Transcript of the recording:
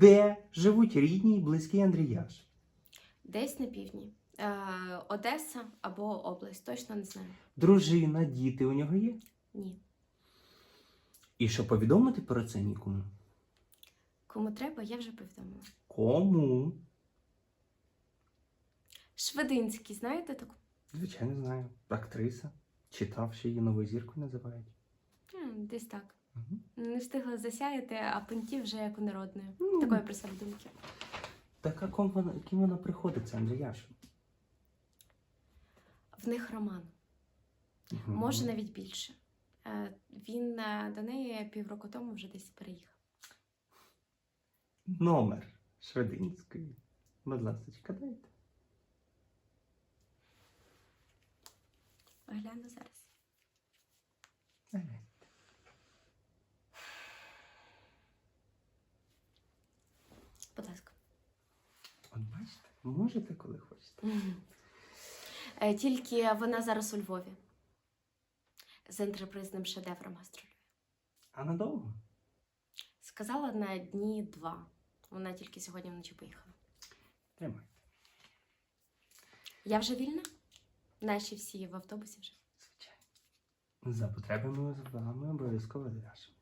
Де живуть рідні і близькі Андріяш? Десь на півдні. Е, Одеса або область, точно не знаю. Дружина, діти у нього є? Ні. І що повідомити про це нікому? Кому треба, я вже повідомила. Кому? Швединський, знаєте таку? Звичайно, знаю. Актриса. Читав, що її новою зіркою називають. Десь так. Мгм. Не встигла засяяти, а понтів вже як у народної. Ну, Такої про себе думки. Так а ком вона, ким вона приходиться, Андріяш? В них роман. Мгм. Може навіть більше. Е, Він е, до неї півроку тому вже десь переїхав. Номер Швединської. Будь ласка, дайте. Гляну зараз. Давай. Будь ласка. От бачите, можете, коли хочете. Е, Тільки вона зараз у Львові. З ентерпризним шедевром гастролює. А надовго? Сказала на дні два. Вона тільки сьогодні вночі поїхала. Тримайте. Я вже вільна? Наші всі в автобусі вже. Звичайно. За потребами з вами обов'язково зв'яжемо.